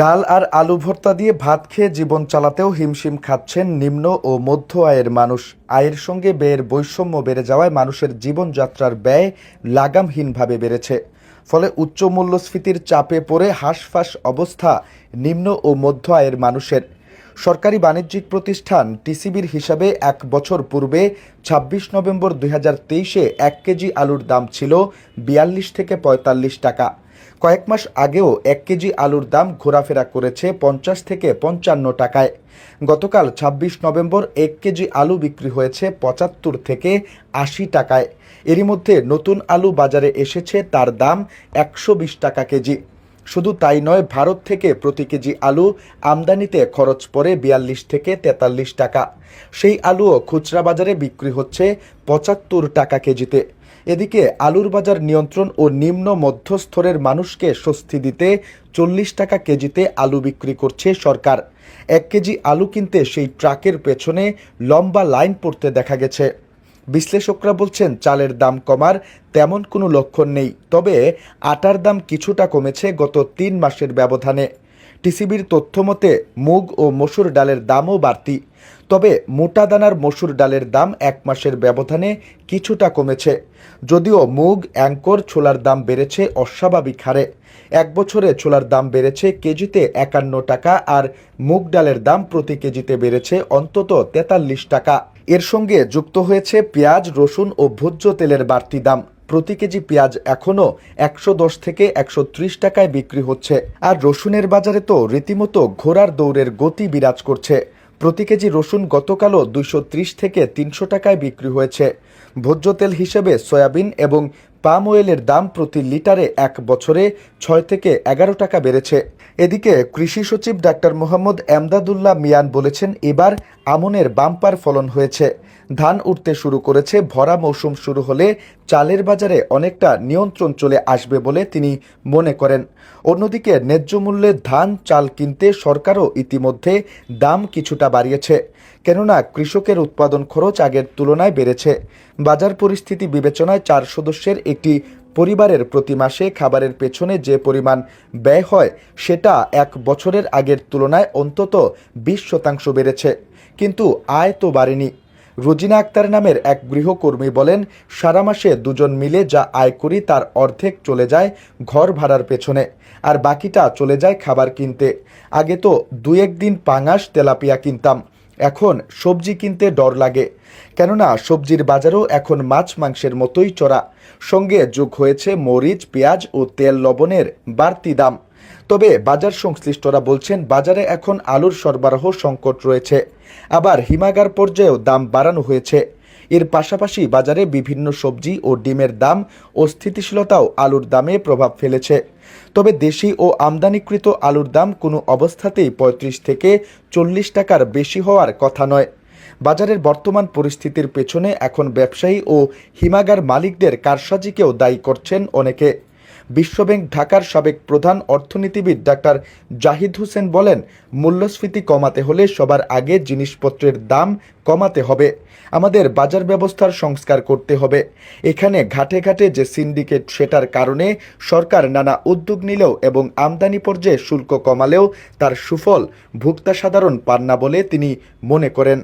ডাল আর আলু ভর্তা দিয়ে ভাত খেয়ে জীবন চালাতেও হিমশিম খাচ্ছেন নিম্ন ও মধ্য আয়ের মানুষ। আয়ের সঙ্গে ব্যয়ের বৈষম্য বেড়ে যাওয়ায় মানুষের জীবনযাত্রার ব্যয় লাগামহীনভাবে বেড়েছে। ফলে উচ্চ মূল্যস্ফীতির চাপে পড়ে হাঁসফাঁস অবস্থা নিম্ন ও মধ্য আয়ের মানুষের। সরকারি বাণিজ্যিক প্রতিষ্ঠান টিসিবির হিসাবে এক বছর পূর্বে ছাব্বিশ নভেম্বর দুই এক কেজি আলুর দাম ছিল বিয়াল্লিশ থেকে পঁয়তাল্লিশ টাকা। কয়েক মাস আগেও এক কেজি আলুর দাম ঘোরাফেরা করেছে পঞ্চাশ থেকে পঞ্চান্ন টাকায়। গতকাল ছাব্বিশ নভেম্বর এক কেজি আলু বিক্রি হয়েছে পঁচাত্তর থেকে আশি টাকায়। এরই মধ্যে নতুন আলু বাজারে এসেছে, তার দাম একশো বিশ টাকা কেজি। শুধু তাই নয়, ভারত থেকে প্রতি কেজি আলু আমদানিতে খরচ পড়ে বিয়াল্লিশ থেকে তেতাল্লিশ টাকা। সেই আলুও খুচরা বাজারে বিক্রি হচ্ছে পঁচাত্তর টাকা কেজিতে। এদিকে আলুর বাজার নিয়ন্ত্রণ ও নিম্ন মধ্যস্তরের মানুষকে স্বস্তি দিতে চল্লিশ টাকা কেজিতে আলু বিক্রি করছে সরকার। এক কেজি আলু কিনতে সেই ট্রাকের পেছনে লম্বা লাইন পড়তে দেখা গেছে। বিশ্লেষকরা বলছেন, চালের দাম কমার তেমন কোনো লক্ষণ নেই, তবে আটার দাম কিছুটা কমেছে গত তিন মাসের ব্যবধানে। টিসিবির তথ্য মতে, মুগ ও মসুর ডালের দামও বাড়তি। তবে মোটা দানার মসুর ডালের দাম এক মাসের ব্যবধানে কিছুটা কমেছে। যদিও মুগ, অ্যাঙ্কর ছোলার দাম বেড়েছে অস্বাভাবিক হারে। এক বছরে ছোলার দাম বেড়েছে কেজিতে একান্ন টাকা আর মুগ ডালের দাম প্রতি কেজিতে বেড়েছে অন্তত তেতাল্লিশ টাকা। এর সঙ্গে যুক্ত হয়েছে পেঁয়াজ, রসুন ও ভোজ্য তেলের বাড়তি দাম। প্রতি কেজি পেঁয়াজ এখনও একশো দশ থেকে একশো ত্রিশ টাকায় বিক্রি হচ্ছে। আর রসুনের বাজারে তো রীতিমতো ঘোড়ার দৌড়ের গতি বিরাজ করছে। প্রতি কেজি রসুন গতকালও দুইশো ত্রিশ থেকে তিনশো টাকায় বিক্রি হয়েছে। ভোজ্য তেল হিসেবে সয়াবিন এবং পাম অয়েলের দাম প্রতি লিটারে এক বছরে ছয় থেকে এগারো টাকা বেড়েছে। এদিকে কৃষি সচিব ডাক্তার মোহাম্মদ এমদাদুল্লাহ মিয়ান বলেছেন, এবার আমনের বাম্পার ফলন হয়েছে। ধান উঠতে শুরু করেছে, ভরা মৌসুম শুরু হলে চালের বাজারে অনেকটা নিয়ন্ত্রণ চলে আসবে বলে তিনি মনে করেন। অন্যদিকে ন্যায্য মূল্যে ধান, চাল কিনতে সরকারও ইতিমধ্যে দাম কিছুটা বাড়িয়েছে, কেননা কৃষকের উৎপাদন খরচ আগের তুলনায় বেড়েছে। বাজার পরিস্থিতি বিবেচনায় চার সদস্যের একটি পরিবারের প্রতি মাসে খাবারের পেছনে যে পরিমাণ ব্যয় হয়, সেটা এক বছরের আগের তুলনায় অন্তত বিশ শতাংশ বেড়েছে। কিন্তু আয় তো বাড়েনি। রোজিনা আক্তার নামের এক গৃহকর্মী বলেন, সারা মাসে দুজন মিলে যা আয় করি তার অর্ধেক চলে যায় ঘর ভাড়ার পেছনে, আর বাকিটা চলে যায় খাবার কিনতে। আগে তো দু একদিন পাঙাশ তেলাপিয়া কিনতাম। এখন সবজি কিনতে ডর লাগে। কেননা সবজির বাজারও এখন মাছ মাংসের মতোই চড়া। সঙ্গে যোগ হয়েছে মরিচ, পেঁয়াজ ও তেল লবণের বাড়তি দাম। তবে বাজার সংশ্লিষ্টরা বলছেন, বাজারে এখন আলুর সরবরাহ সংকট রয়েছে। আবার হিমাগার পর্যায়েও দাম বাড়ানো হয়েছে। এর পাশাপাশি বাজারে বিভিন্ন সবজি ও ডিমের দাম ও স্থিতিশীলতাও আলুর দামে প্রভাব ফেলেছে। তবে দেশি ও আমদানিকৃত আলুর দাম কোনো অবস্থাতেই পঁয়ত্রিশ থেকে চল্লিশ টাকার বেশি হওয়ার কথা নয়। বাজারের বর্তমান পরিস্থিতির পেছনে এখন ব্যবসায়ী ও হিমাগার মালিকদের কারসাজিকেও দায়ী করছেন অনেকে। বিশ্বব্যাংক ঢাকার সাবেক প্রধান অর্থনীতিবিদ ডাক্তার জাহিদ হোসেন বলেন, মূল্যস্ফীতি কমাতে হলে সবার আগে জিনিসপত্রের দাম কমাতে হবে। আমাদের বাজার ব্যবস্থার সংস্কার করতে হবে। এখানে ঘাটে ঘাটে যে সিন্ডিকেট সেটার কারণে সরকার নানা উদ্যোগ নিলেও এবং আমদানি পর্যায়ে শুল্ক কমালেও তার সুফল ভোক্তা সাধারণ পান না বলে তিনি মনে করেন।